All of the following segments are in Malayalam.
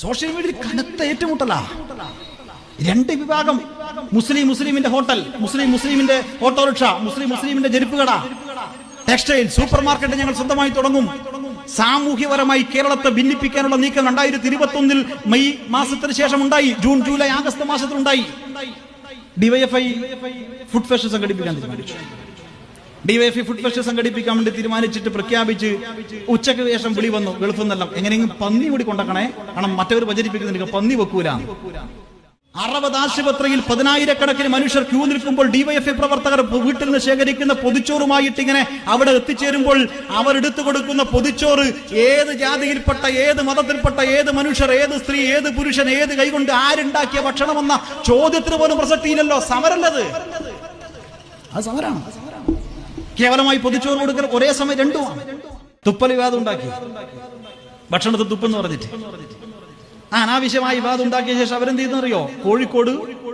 സോഷ്യൽ മീഡിയയിൽ കനത്ത ഏറ്റുമുട്ടലാ. രണ്ട് വിഭാഗം. മുസ്ലിം മുസ്ലിമിന്റെ ഹോട്ടൽ മുസ്ലിം മുസ്ലിമിന്റെ ഓട്ടോറിക്ഷ മുസ്ലിം മുസ്ലിമിന്റെ ചെരുപ്പ് കട ടെക്സ്റ്റൈൽ സൂപ്പർ മാർക്കറ്റ് ഞങ്ങൾ സ്വന്തമായി തുടങ്ങും. സാമൂഹ്യപരമായി കേരളത്തെ ഭിന്നിപ്പിക്കാനുള്ള നീക്കം രണ്ടായിരത്തി ഇരുപത്തി ഒന്നിൽ മെയ് മാസത്തിന് ശേഷം ഉണ്ടായി ജൂൺ ജൂലൈ ആഗസ്റ്റ് മാസത്തിൽ ഉണ്ടായി ഡിവൈഎഫ്ഐ ഫുഡ് ഫെസ്റ്റ് സംഘടിപ്പിക്കാൻ തീരുമാനിച്ചു. ഡിവൈഎഫ്ഐ ഫുഡ് ഫെസ്റ്റ് സംഘടിപ്പിക്കാൻ വേണ്ടി തീരുമാനിച്ചിട്ട് പ്രഖ്യാപിച്ച് ഉച്ചയ്ക്ക് ശേഷം വിളി വന്നു. ഗൾഫിൽ നിന്നെല്ലാം എങ്ങനെയെങ്കിലും പന്നി കൂടി കൊണ്ടക്കണേ. കാരണം മറ്റവർ പ്രചരിപ്പിക്കുന്നുണ്ട് പന്നി വെക്കൂല. അറുപത് ആശുപത്രിയിൽ പതിനായിരക്കണക്കിന് മനുഷ്യർ ക്യൂ നിൽക്കുമ്പോൾ ഡിവൈഎഫ്ഐ പ്രവർത്തകർ വീട്ടിൽ നിന്ന് ശേഖരിക്കുന്ന പൊതിച്ചോറുമായിട്ട് ഇങ്ങനെ അവിടെ എത്തിച്ചേരുമ്പോൾ അവർ എടുത്തു കൊടുക്കുന്ന പൊതിച്ചോറ് ഏത് ജാതിയിൽപ്പെട്ട ഏത് മതത്തിൽപ്പെട്ട ഏത് മനുഷ്യർ ഏത് സ്ത്രീ ഏത് പുരുഷൻ ഏത് കൈകൊണ്ട് ആരുണ്ടാക്കിയ ഭക്ഷണമെന്ന ചോദ്യത്തിന് പോലും പ്രസക്തിയില്ലല്ലോ. സമരല്ലത് അത് സമരാണ്. കേവലമായി പൊതിച്ചോറ് കൊടുക്കുന്ന ഒരേ സമയം രണ്ടുമാണ്. തുപ്പൽ വിവാദം ഉണ്ടാക്കി. ഭക്ഷണത്തിൽ തുപ്പെന്ന് പറഞ്ഞിട്ട്. ആ അനാവശ്യമായി വിവാദം ഉണ്ടാക്കിയ ശേഷം അവരെന്ത് ചെയ്യുന്നറിയോ കോഴിക്കോട്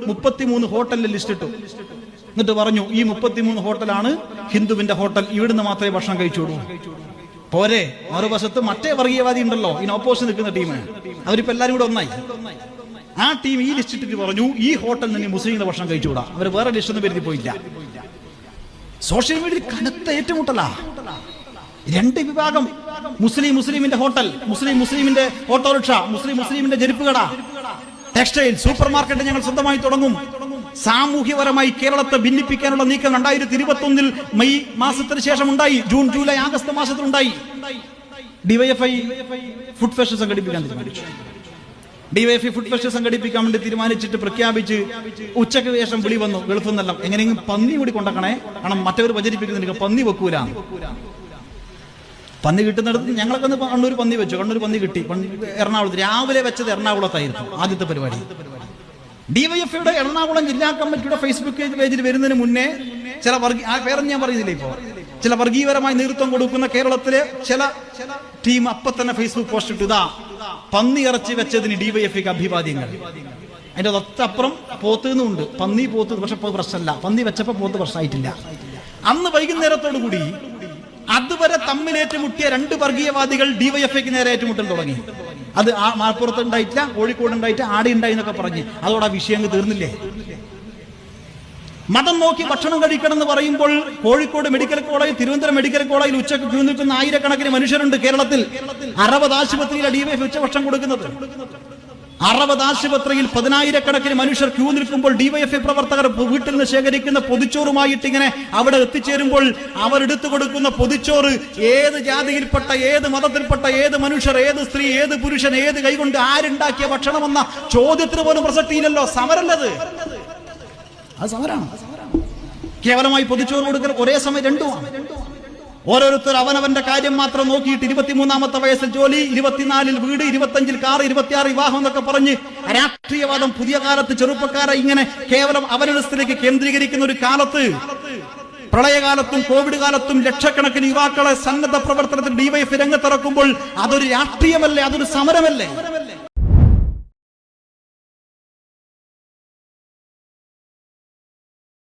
മുപ്പത്തിമൂന്ന് ഹോട്ടലിൽ ലിസ്റ്റ് ഇട്ടു. എന്നിട്ട് പറഞ്ഞു ഈ മുപ്പത്തിമൂന്ന് ഹോട്ടലാണ് ഹിന്ദുവിന്റെ ഹോട്ടൽ. ഇവിടുന്ന് മാത്രമേ ഭക്ഷണം കഴിച്ചോളൂ പോരെ മറുവശത്ത് മറ്റേ വർഗീയവാദി ഉണ്ടല്ലോ ഇതിന് ഓപ്പോസിറ്റ് നിൽക്കുന്ന ടീം അവരിപ്പോ എല്ലാരും കൂടെ ഒന്നായി. ആ ടീം ഈ ലിസ്റ്റ് ഇട്ടിട്ട് പറഞ്ഞു ഈ ഹോട്ടലിൽ നിന്ന് മുസ്ലിങ്ങളുടെ ഭക്ഷണം കഴിച്ചുകൂടാ. അവർ വേറെ ലിസ്റ്റ് ഒന്നും പോയില്ല. സോഷ്യൽ മീഡിയയിൽ കനത്ത ഏറ്റുമുട്ടലാ. രണ്ട് വിഭാഗം. മുസ്ലിം മുസ്ലിമിന്റെ ഹോട്ടൽ മുസ്ലിം മുസ്ലിമിന്റെ ഓട്ടോറിക്ഷ മുസ്ലിം മുസ്ലിമിന്റെ ജരിപ്പുകട. കട ടെക്സ്റ്റൈൽ സൂപ്പർ മാർക്കറ്റ് ഞങ്ങൾ സ്വന്തമായി തുടങ്ങും. സാമൂഹ്യപരമായി കേരളത്തെ ഭിന്നിപ്പിക്കാനുള്ള നീക്കം രണ്ടായിരത്തി ഇരുപത്തി ഒന്നിൽ മെയ് മാസത്തിന് ശേഷം ഉണ്ടായി. ജൂൺ ജൂലൈ ആഗസ്റ്റ് മാസത്തിൽ ഉണ്ടായി ഡിവൈഎഫ്ഐ ഫുഡ് ഫെസ്റ്റ് സംഘടിപ്പിക്കാൻ തീരുമാനിച്ചു. ഡിവൈഎഫ്ഐ ഫുഡ് ഫെസ്റ്റ് സംഘടിപ്പിക്കാൻ വേണ്ടി തീരുമാനിച്ചിട്ട് പ്രഖ്യാപിച്ച് ഉച്ചയ്ക്ക് ശേഷം വിളി വന്നു ഗൾഫിൽ എങ്ങനെയെങ്കിലും പന്നി കൂടി കൊണ്ടക്കണേ. കാരണം മറ്റവർ പ്രചരിപ്പിക്കുന്നുണ്ട് പന്നി വെക്കൂല. പന്നി കിട്ടുന്നിടത്ത് ഞങ്ങളൊക്കെ ഒന്ന് കണ്ണൂർ പന്നി വെച്ചു. കണ്ണൂർ പന്നി കിട്ടി. എറണാകുളത്ത് രാവിലെ വെച്ചത് എറണാകുളത്തായിരുന്നു ആദ്യത്തെ പരിപാടി. ഡിവൈഎഫ്ഐയുടെ എറണാകുളം ജില്ലാ കമ്മിറ്റിയുടെ ഫേസ്ബുക്ക് പേജിൽ വരുന്നതിന് മുന്നേ ചില വർഗീയ ആ പേരൊന്നും ഞാൻ പറയുന്നില്ല ഇപ്പോ. ചില വർഗീയപരമായി നേതൃത്വം കൊടുക്കുന്ന കേരളത്തിലെ ചില ടീം അപ്പൊ തന്നെ ഫേസ്ബുക്ക് പോസ്റ്റ് ഇട്ടു. ഇതാ പന്നി ഇറച്ചി വെച്ചതിന് ഡിവൈഎഫ്ഐക്ക് അഭിവാദ്യങ്ങൾ. അതിന്റെ തൊട്ടപ്പുറം പോത്തുന്നുണ്ട് പന്നി പോത്ത് പക്ഷെ പ്രശ്നമല്ല. പന്നി വെച്ചപ്പോ പോത്ത് പ്രശ്നമായിട്ടില്ല. അന്ന് വൈകുന്നേരത്തോടു കൂടി അതുവരെ തമ്മിൽ ഏറ്റുമുട്ടിയ രണ്ട് വർഗീയവാദികൾ ഡിവൈഎഫ്ഐക്ക് നേരെ ഏറ്റുമുട്ടൽ തുടങ്ങി. അത് ആ മലപ്പുറത്ത് ഉണ്ടായിട്ടില്ല കോഴിക്കോട് ഉണ്ടായിട്ട് ആടെ ഉണ്ടായി എന്നൊക്കെ പറഞ്ഞ്. അതോടെ ആ വിഷയം തീർന്നില്ലേ? മതം നോക്കി ഭക്ഷണം കഴിക്കണം എന്ന് പറയുമ്പോൾ Kozhikode medical college Thiruvananthapuram medical കോളേജിൽ ഉച്ചയ്ക്ക് ക്യൂ നിൽക്കുന്ന ആയിരക്കണക്കിന് മനുഷ്യരുണ്ട് കേരളത്തിൽ. അറുപത് ആശുപത്രിയിലെ ഡിവൈഫ് ഉച്ചഭക്ഷണം കൊടുക്കുന്നത്. അറുപത് ആശുപത്രിയിൽ പതിനായിരക്കണക്കിന് മനുഷ്യർ ക്യൂ നിൽക്കുമ്പോൾ ഡിവൈഎഫ്ഐ പ്രവർത്തകർ വീട്ടിൽ നിന്ന് ശേഖരിക്കുന്ന പൊതിച്ചോറുമായിട്ട് ഇങ്ങനെ അവിടെ എത്തിച്ചേരുമ്പോൾ അവർ എടുത്തു കൊടുക്കുന്ന പൊതിച്ചോറ് ഏത് ജാതിയിൽപ്പെട്ട ഏത് മതത്തിൽപ്പെട്ട ഏത് മനുഷ്യർ ഏത് സ്ത്രീ ഏത് പുരുഷൻ ഏത് കൈകൊണ്ട് ആരുണ്ടാക്കിയ ഭക്ഷണമെന്ന ചോദ്യത്തിന് പോലും പ്രസക്തിയില്ലല്ലോ. സമരല്ലത് അത് സമരാണ്. കേവലമായി പൊതിച്ചോറ് കൊടുക്കുന്ന ഒരേ സമയം രണ്ടുമാണ്. ഓരോരുത്തർ അവനവന്റെ കാര്യം മാത്രം നോക്കിയിട്ട് ഇരുപത്തിമൂന്നാമത്തെ വയസ്സിൽ ജോലി ഇരുപത്തിനാലിൽ വീട് ഇരുപത്തഞ്ചിൽ കാർ ഇരുപത്തിയാറ് വിവാഹം എന്നൊക്കെ പറഞ്ഞ് രാഷ്ട്രീയവാദം പുതിയ കാലത്ത് ചെറുപ്പക്കാരെ ഇങ്ങനെ കേവലം അവനസ്ഥയിലേക്ക് കേന്ദ്രീകരിക്കുന്ന ഒരു കാലത്ത് പ്രളയകാലത്തും കോവിഡ് കാലത്തും ലക്ഷക്കണക്കിന് യുവാക്കളെ സന്നദ്ധ പ്രവർത്തനത്തിൽ ഡിവൈഫ് രംഗത്തിറക്കുമ്പോൾ അതൊരു രാഷ്ട്രീയമല്ലേ? അതൊരു സമരമല്ലേ?